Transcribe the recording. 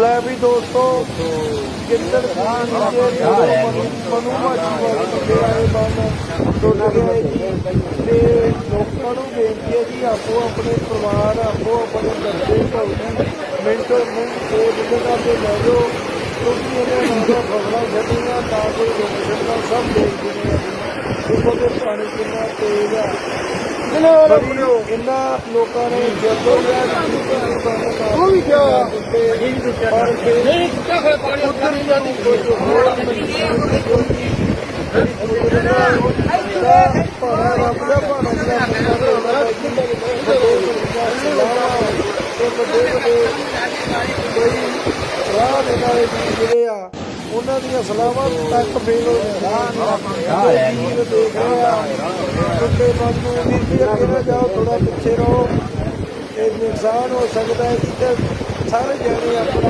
ਲੈ ਵੀ ਦੋਸਤੋ ਕਿੰਦਰ ਖਾਨ ਜੀ ਮਨੂ ਮਾਜੀ ਵਾਲੇ ਮੁੰਡੇ ਆਏ ਬੰਨ ਟੁੱਟ ਗਏ ਜੀ। ਤੇ ਲੋਕਾਂ ਨੂੰ ਬੇਨਤੀ ਹੈ ਜੀ ਆਪੋ ਆਪਣੇ ਪਰਿਵਾਰ ਆਪੋ ਆਪਣੇ ਦਰਦੇ ਭਗਤੀ ਮਿੰਟੋ ਮਿੰਟ ਸੋਚ ਜਗ੍ਹਾ ਤੇ ਲੈ ਜਾਓ। ਕਿਉਂਕਿ ਇਹਨੇ ਨਾਲ ਫਸਲਾਂ ਛੱਡੀਆਂ ਤਾਂ ਕੋਈ ਸਕਦਾ ਸਭ ਦੇਖਦੇ ਨੇ ਦੇਖੋ ਕਿ ਪਾਣੀ ਕਿੰਨਾ ਤੇਜ਼ ਆ। ਇਹਨਾਂ ਲੋਕਾਂ ਨੇ ਜਦੋਂ ਉਹ ਜਿਹੜਾ ਦੇ ਨਾਲੇ ਜਿਹੜੇ ਆ ਉਹਨਾਂ ਦੀਆਂ ਸਲਾਹਾਂ ਤੱਕ ਫੇਲ ਹੋ ਜਾਂਦੀਆਂ ਨੇ ਦੇਖ ਰਹੇ ਆ ਟੁੱਟੇ ਨੂੰ ਵੀ ਅੱਗੇ ਨਾ ਜਾਓ ਥੋੜਾ ਪਿੱਛੇ ਰਹੋ। ਨੁਕਸਾਨ ਹੋ ਸਕਦਾ ਹੈ ਜੀ ਸਾਰੇ ਜਾਣੇ ਆਪਣਾ